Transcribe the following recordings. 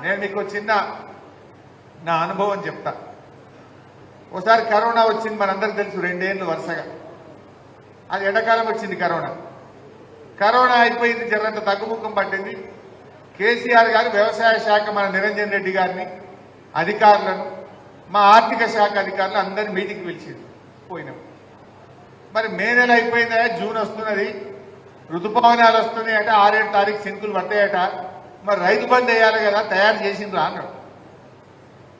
నేను మీకు చిన్న నా అనుభవం చెప్తా. ఒకసారి కరోనా వచ్చింది మనందరికి తెలుసు రెండేళ్ళు వరుసగా. అది ఎండాకాలం వచ్చింది కరోనా. కరోనా అయిపోయింది జరంత తగ్గుముఖం పట్టింది. కేసీఆర్ గారు వ్యవసాయ శాఖ మన నిరంజన్ రెడ్డి గారిని అధికారులను మా ఆర్థిక శాఖ అధికారులు అందరినీ మీటింగ్కి పిలిచింది పోయినాం. మరి మే నెల అయిపోయిందా జూన్ వస్తున్నది ఋతుపవనాలు వస్తున్నాయట ఆరేడు తారీఖు సింకులు పట్టాయట మరి రైతు బంద్ వేయాలి కదా తయారు చేసిండ్రు అన్నాడు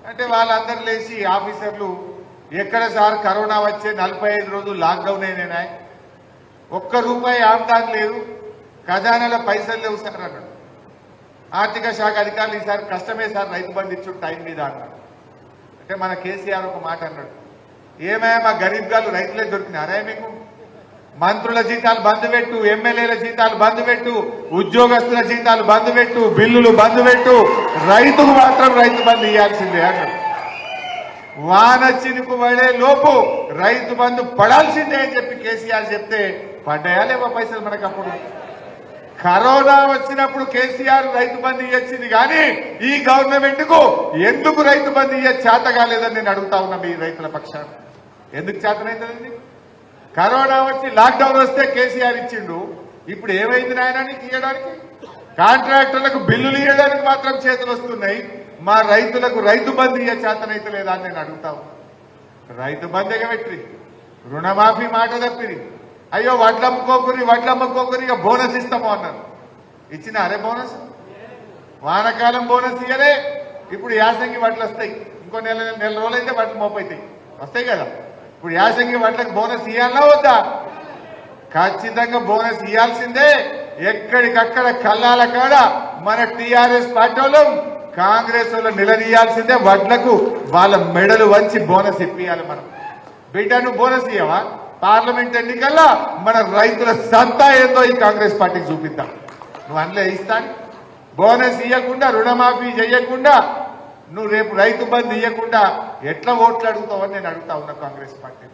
అంటే వాళ్ళందరూ లేచి ఆఫీసర్లు ఎక్కడ సార్ కరోనా వచ్చే నలభై ఐదు రోజులు లాక్డౌన్ అయినా ఒక్క రూపాయి ఆమ్దాన్ లేదు. ఖజానాలో పైసలు లేవు సార్ అన్నాడు. ఆర్థిక శాఖ అధికారులు ఈసారి కష్టమే సార్ రైతు బంధు ఇచ్చుడు టైం మీద అన్నాడు. అంటే మన కేసీఆర్ ఒక మాట అన్నాడు. ఏమయ్యా మా గరీబ్ గారు రైతులే దొరికినారా మీకు? మంత్రుల జీతాలు బంద్ పెట్టు ఎమ్మెల్యేల జీతాలు బంద్ పెట్టు ఉద్యోగస్తుల జీతాలు బంద్ పెట్టు బిల్లులు బంద్ పెట్టు. రైతుకు మాత్రం రైతు బంద్ ఇవ్వాల్సిందే అన్నారు వాన చినుకు పడే లోపు రైతు బంధు పడాల్సిందే అని చెప్పి కేసీఆర్ చెప్తే పడ్డాయా లేవా పైసలు మనకు అప్పుడు? కరోనా వచ్చినప్పుడు కేసీఆర్ రైతు బంధు ఇచ్చింది కానీ ఈ గవర్నమెంట్కు ఎందుకు రైతు బంధు ఇయ్య చేత కాలేదని నేను అడుగుతా ఉన్నా మీ రైతుల పక్షాన. ఎందుకు చేతనైతుందండి? కరోనా వచ్చి లాక్డౌన్ వస్తే కేసీఆర్ ఇచ్చిండు. ఇప్పుడు ఏమైంది నాయన నీకు ఇవ్వడానికి కాంట్రాక్టర్లకు బిల్లులు ఇవ్వడానికి మాత్రం చేతులు వస్తున్నాయి. మా రైతులకు రైతు బంధు ఇయ్య చేతనైతే లేదా అని నేను అడుగుతా రైతు బంధు ఎగబెట్టి రుణమాఫీ మాట తప్పిరి. అయ్యో వడ్లు అమ్ముకోకురి వడ్లు ఇక బోనస్ ఇస్తాము అన్నారు. ఇచ్చిన అరే బోనస్? వానకాలం బోనస్ ఇయ్యలే. ఇప్పుడు యాసంగి వడ్లు వస్తాయి. ఇంకో నెల నెల రోజులైతే వడ్లు మోపైతాయి. వస్తాయి కదా? ఇప్పుడు యాసంగి వడ్లకు బోనస్ ఇవ్వాలా వద్దా? ఖచ్చితంగా బోనస్ ఇవ్వాల్సిందే ఎక్కడికక్కడ కల్లాల కాడ మన టిఆర్ఎస్ పార్టీ వాళ్ళు కాంగ్రెస్ వాళ్ళు నిలదీయాల్సిందే. వడ్లకు వాళ్ళ మెడలు వంచి బోనస్ ఇప్పియాలి మనం. బిడ్డను బోనస్ ఇవ్వవా పార్లమెంట్ ఎన్నికల్లో మన రైతుల సత్తా ఏందో ఈ కాంగ్రెస్ పార్టీకి చూపిద్దాం. నువ్వు అందులో ఇస్తాను. బోనస్ ఇవ్వకుండా రుణమాఫీ చేయకుండా నువ్వు రేపు రైతు బంద్ ఇవ్వకుండా ఎట్లా ఓట్లు అడుగుతావని నేను అడుగుతా ఉన్నా కాంగ్రెస్ పార్టీ